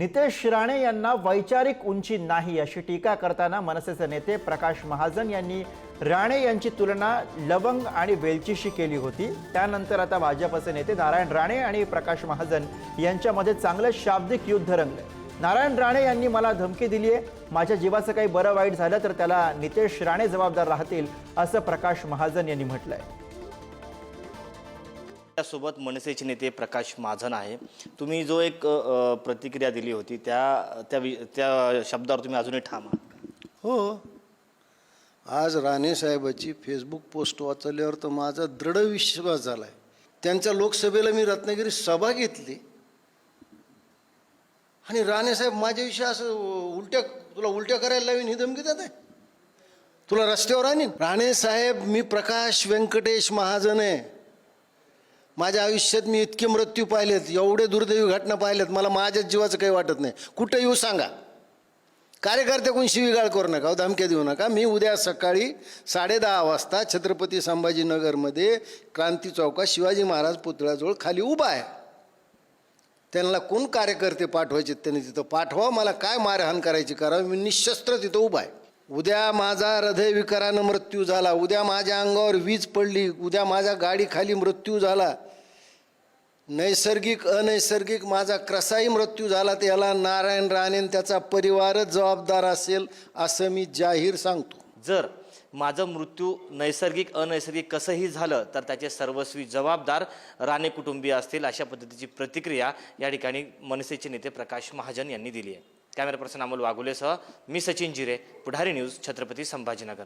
नितेश राणे यांना वैचारिक उंची नाही अशी टीका करताना मनसेचे नेते प्रकाश महाजन यांनी राणे यांची तुलना लवंग आणि वेलचीशी केली होती. त्यानंतर आता भाजपचे नेते नारायण राणे आणि प्रकाश महाजन यांच्यामध्ये चांगलं शाब्दिक युद्ध रंगलं. नारायण राणे यांनी मला धमकी दिली आहे. माझ्या जीवाचं काही बरं वाईट झालं तर त्याला नितेश राणे जबाबदार राहतील असं प्रकाश महाजन यांनी म्हटलंय. त्यासोबत मनसेचे नेते प्रकाश महाजन आहे. तुम्ही जो एक अ, प्रतिक्रिया दिली होती त्या त्या वि- त्या शब्दावर तुम्ही अजूनही ठाम आहात हो. आज राणे साहेबाची फेसबुक पोस्ट वाचल्यावर तर माझा दृढ विश्वास झाला आहे त्यांच्या लोकसभेला मी रत्नागिरी सभा घेतली. आणि राणे साहेब माझ्याविषयी असं उलट्या तुला उलट्या करायला लावीन ही धमकी देत आहे तुला रस्त्यावर आणीन? राणे साहेब मी प्रकाश व्यंकटेश महाजन आहे. माझ्या आयुष्यात मी इतके मृत्यू पाहिलेत एवढे दुर्दैवी घटना पाहिल्यात मला माझ्याच जीवाचं काही वाटत नाही. कुठं येऊ सांगा? कार्यकर्ते कोण शिवीगाळ करू नका हो, धमक्या देऊ नका. मी उद्या सकाळी साडेदहा वाजता छत्रपती संभाजीनगरमध्ये क्रांती चौकात शिवाजी महाराज पुतळ्याजवळ खाली उभा आहे. त्यांना कोण कार्यकर्ते पाठवायचे त्यांनी तिथं पाठवा मला काय मारहाण करायची करावं? मी निशस्त्र तिथं उभा आहे. उद्या माझा हृदयविकारानं मृत्यू झाला उद्या माझ्या अंगावर वीज पडली उद्या माझ्या गाडीखाली मृत्यू झाला. नैसर्गिक अनैसर्गिक माझा कसाही मृत्यू झाला तर याला नारायण राणे त्याचा परिवारच जबाबदार असेल असं मी जाहीर सांगतो. जर माझं मृत्यू नैसर्गिक अनैसर्गिक कसंही झालं तर त्याचे सर्वस्वी जबाबदार राणे कुटुंबीय असतील अशा पद्धतीची प्रतिक्रिया या ठिकाणी मनसेचे नेते प्रकाश महाजन यांनी दिली आहे. कॅमेरा पर्सन अमोल वाघुलेसह मी सचिन जिरे पुढारी न्यूज छत्रपती संभाजीनगर.